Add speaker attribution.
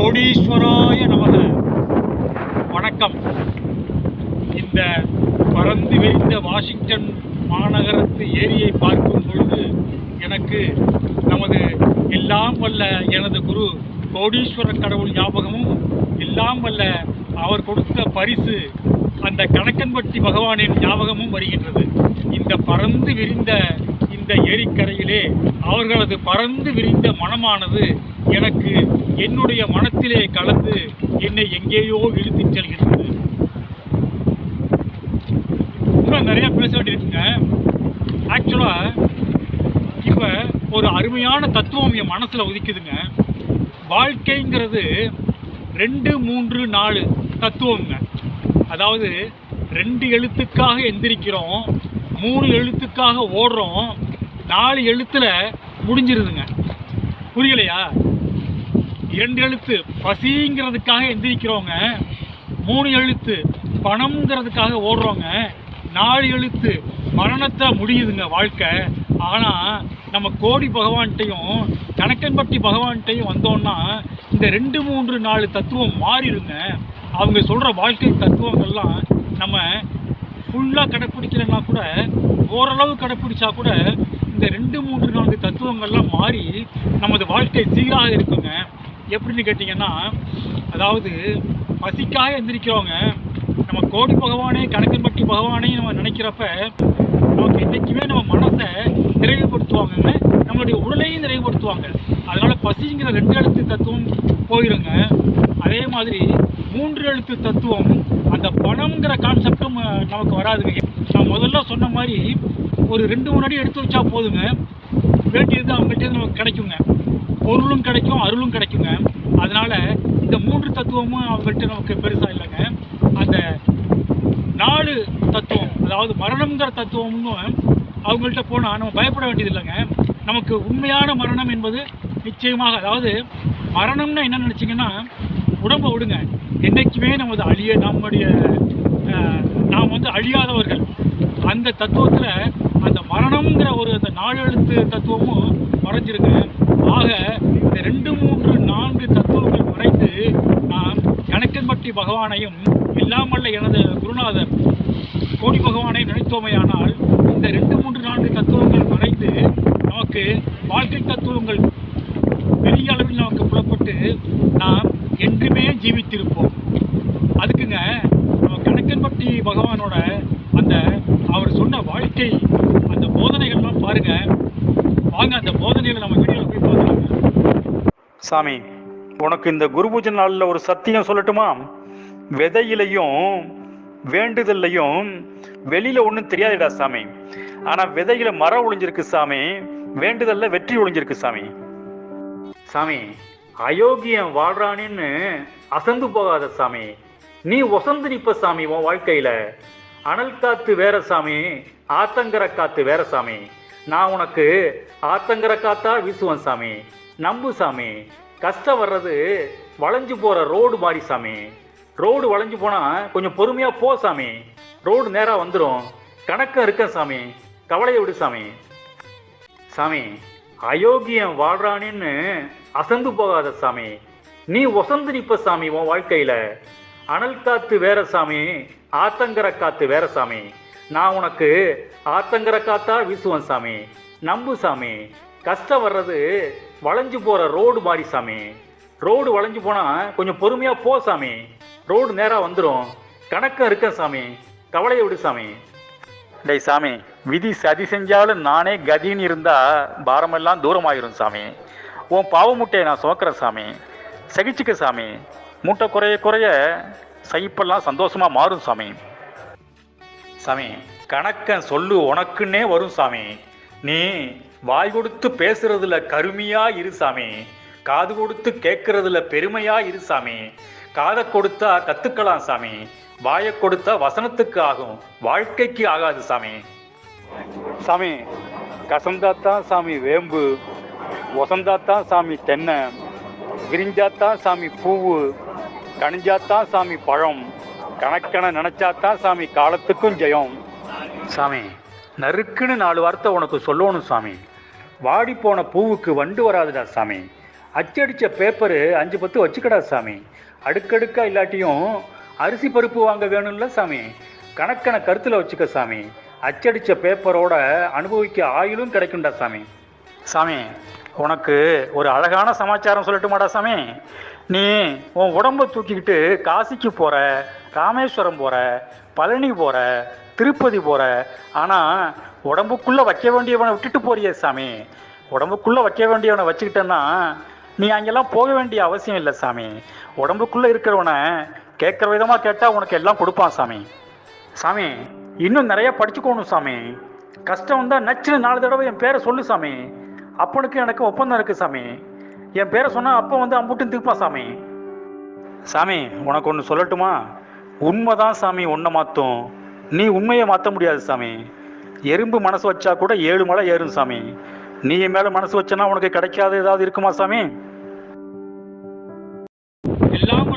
Speaker 1: கோடீஸ்வராய நமக. வணக்கம். இந்த பறந்து விரிந்த வாஷிங்டன் மாநகரத்து ஏரியை பார்க்கும் பொழுது எனக்கு நமது எல்லாம் வல்ல எனது குரு கோடீஸ்வர கடவுள் ஞாபகமும் எல்லாம் வல்ல அவர் கொடுத்த பரிசு அந்த கணக்கன்பட்டி பகவானின் ஞாபகமும் வருகின்றது. இந்த பறந்து விரிந்த இந்த ஏரிக்கரையிலே அவர்களது பறந்து விரிந்த மனமானது எனக்கு என்னுடைய மனத்திலே கலந்து என்னை எங்கேயோ இழுத்துச் செல்கின்றது. இன்னும் நிறைய பேச வேண்டியிருக்குங்க. ஆக்சுவலாக இப்போ ஒரு அருமையான தத்துவம் என் மனசில் உதிக்குதுங்க. வாழ்க்கைங்கிறது ரெண்டு மூன்று நாலு தத்துவங்க அதாவது ரெண்டு எழுத்துக்காக எந்திரிக்கிறோம் மூணு எழுத்துக்காக ஓடுறோம் நாலு எழுத்தில் முடிஞ்சிருதுங்க. புரியலையா? இரண்டு எழுத்து பசிங்கிறதுக்காக எந்திரிக்கிறவங்க மூணு எழுத்து பணம்ங்கிறதுக்காக ஓடுறவங்க நாலு எழுத்து மரணத்தை முடியுதுங்க வாழ்க்கை. ஆனால் நம்ம கோடி பகவான்கிட்டையும் கணக்கன்பட்டி பகவான்கிட்டையும் வந்தோம்னா இந்த ரெண்டு மூன்று நாலு தத்துவம் மாறிடுங்க. அவங்க சொல்கிற வாழ்க்கை தத்துவங்கள்லாம் நம்ம ஃபுல்லாக கடைப்பிடிக்கலன்னா கூட ஓரளவு கடைப்பிடிச்சா கூட இந்த ரெண்டு மூன்று நான்கு தத்துவங்கள்லாம் மாறி நமது வாழ்க்கை சீராக இருக்குங்க. எப்படின்னு கேட்டிங்கன்னா அதாவது பசிக்காக எந்திரிக்கிறவங்க நம்ம கோடி பகவானே கணக்கன்பட்டி பகவானே நம்ம நினைக்கிறப்ப நமக்கு என்றைக்குமே நம்ம மனசை நிறைவுபடுத்துவாங்கங்க நம்மளுடைய உடலையும் நிறைவுபடுத்துவாங்க. அதனால் பசிங்கிற ரெண்டு எழுத்து தத்துவம் போயிருங்க. அதே மாதிரி மூன்று எழுத்து தத்துவம் அந்த பணம்ங்கிற கான்செப்டும் நமக்கு வராதுங்க. நான் முதல்ல சொன்ன மாதிரி ஒரு ரெண்டு மூணு அடி எடுத்து வச்சா போதுங்க. வேண்டியது அவங்கள்ட்ட நமக்கு கிடைக்குங்க. பொருளும் கிடைக்கும் அருளும் கிடைக்குங்க. அதனால இந்த மூன்று தத்துவமும் அவங்கள்ட்ட நமக்கு பெருசாக இல்லைங்க. அந்த நாலு தத்துவம் அதாவது மரணம்ங்கிற தத்துவம்னு அவங்கள்ட்ட போனால் நம்ம பயப்பட வேண்டியது இல்லைங்க. நமக்கு உண்மையான மரணம் என்பது நிச்சயமாக அதாவது மரணம்னா என்ன நினச்சிங்கன்னா உடம்பை விடுங்க. என்றைக்குமே நமது அழிய நம்முடைய நாம் வந்து அழியாதவர்கள். அந்த தத்துவத்தில் அந்த மரணம்ங்கிற ஒரு அந்த நாலு எழுத்து தத்துவமும் மறைஞ்சிருக்கு ஆக இந்த ரெண்டு மூன்று நான்கு தத்துவங்கள் மறைந்து நாம் கணக்கன்பட்டி பகவானையும் இல்லாமல்ல எனது குருநாதர் கோடி பகவானை நினைத்தோமையானால் இந்த ரெண்டு மூன்று நான்கு தத்துவங்கள் மறைந்து நமக்கு வாழ்க்கை தத்துவங்கள் பெரிய அளவில் நமக்கு புலப்பட்டு நாம் என்றுமே ஜீவித்திருப்போம். அதுக்குங்க நம்ம கணக்கன்பட்டி பகவானோட அந்த அவர் சொன்ன வாழ்க்கை அந்த போதனைகள்லாம் பாருங்க. வாங்க அந்த போதனைகளை நம்ம
Speaker 2: சாமி உனக்கு இந்த குரு பூஜை நாளில் ஒரு சத்தியம் சொல்லட்டுமா? விதையிலையும் வேண்டுதல்லையும் வெளியில ஒன்றும் தெரியாதுடா சாமி. ஆனா விதையில மரம் ஒளிஞ்சிருக்கு சாமி வேண்டுதல்ல வெற்றி ஒளிஞ்சிருக்கு சாமி. சாமி அயோக்கியம் வாழ்றானின்னு அசந்து போகாத சாமி. நீ ஒசந்து நிற்ப சாமி உன் வாழ்க்கையில. அனல் காத்து வேற சாமி ஆத்தங்கர காத்து வேற சாமி. நான் உனக்கு ஆத்தங்கர காத்தா வீசுவேன் சாமி. நம்பு சாமி. கஷ்டம் வர்றது வளைஞ்சு போகிற ரோடு மாதிரி சாமி. ரோடு வளைஞ்சு போனால் கொஞ்சம் பொறுமையாக போ சாமி. ரோடு நேராக வந்துடும் கணக்கம் இருக்க சாமி. கவலையை விடு சாமி. சாமி அயோக்கியம் வாழ்றானின்னு அசந்து போகாத சாமி. நீ ஒசந்து நிற்ப சாமி உன் வாழ்க்கையில். அனல் காத்து வேற சாமி ஆத்தங்கர காத்து வேற சாமி. நான் உனக்கு ஆத்தங்கர காத்தா வீசுவேன் சாமி. நம்பு சாமி. கஷ்டம் வர்றது வளைஞ்சு போகிற ரோடு மாதிரி சாமி. ரோடு வளைஞ்சு போனால் கொஞ்சம் பொறுமையாக போ சாமி. ரோடு நேராக வந்துடும் கணக்கம் இருக்க சாமி. கவலையை விடு சாமி. டேய் சாமி விதி சதி செஞ்சாலும் நானே கதின்னு இருந்தால் பாரமெல்லாம் தூரமாயிரும் சாமி. உன் பாவ முட்டையை நான் சுமக்கிறேன் சாமி. சகிச்சுக்க சாமி. மூட்டை குறைய குறைய சகிப்பெல்லாம் சந்தோஷமாக மாறும் சாமி. சாமி கணக்கன் சொல்லு உனக்குன்னே வரும் சாமி. நீ வாய் கொடுத்து பேசுறதுல கருமையா இரு சாமி. காது கொடுத்து கேட்கறதுல பெருமையா இரு சாமி. காதை கொடுத்தா கத்துக்கலாம் சாமி. வாயை கொடுத்தா வசனத்துக்கு ஆகும். வாழ்க்கைக்கு ஆகாது சாமி. சாமி கசந்தாத்தான் சாமி வேம்பு. ஒசந்தாத்தான் சாமி தென்னை. விரிஞ்சாத்தான் சாமி பூவு. கணிஞ்சாத்தான் சாமி பழம். கணக்கென நினைச்சாத்தான் சாமி காலத்துக்கும் ஜெயம். சாமி நறுக்குன்னு நாலு வார்த்தை உனக்கு சொல்லணும் சாமி. வாடி போன பூவுக்கு வண்டு வராதுடா சாமி. அச்சடித்த பேப்பரு அஞ்சு பத்து வச்சுக்கடா சாமி. அடுக்கடுக்கா இல்லாட்டியும் அரிசி பருப்பு வாங்க வேணும்ல சாமி. கணக்கன கருத்தில் வச்சுக்க சாமி. அச்சடித்த பேப்பரோட அனுபவிக்க ஆயுளும் கிடைக்கும்டா சாமி. சாமி உனக்கு ஒரு அழகான சமாச்சாரம் சொல்லட்டுமாடா சாமி. நீ உன் உடம்ப தூக்கிக்கிட்டு காசிக்கு போகிற ராமேஸ்வரம் போகிற பழனி போகிற திருப்பதி போகிற ஆனால் உடம்புக்குள்ளே வைக்க வேண்டியவனை விட்டுட்டு போறியே சாமி. உடம்புக்குள்ளே வைக்க வேண்டியவனை வச்சுக்கிட்டேன்னா நீ அங்கெல்லாம் போக வேண்டிய அவசியம் இல்லை சாமி. உடம்புக்குள்ளே இருக்கிறவனை கேட்குற விதமாக கேட்டால் உனக்கு எல்லாம் கொடுப்பான் சாமி. சாமி இன்னும் நிறைய படிச்சுக்கோணும் சாமி. கஷ்டம் தான் நச்சுன்னு நாலு தடவை என் பேரை சொல்லு சாமி. அப்பனுக்கு எனக்கு ஒப்பந்தம் இருக்குது சாமி. என் பேரை சொன்னால் அப்போ வந்து அம்புட்டும் திருப்பான் சாமி. சாமி உனக்கு ஒன்று சொல்லட்டுமா? உண்மைதான் சாமி ஒன்றை மாற்றும் நீ உண்மையை மாற்ற முடியாது சாமி. எறும்பு மனசு வச்சா கூட ஏழு மலை ஏறும் சாமி. நீ என் மேலே மனசு வச்சனா உனக்கு கிடைக்காத ஏதாவது இருக்குமா சாமி?
Speaker 1: எல்லாம்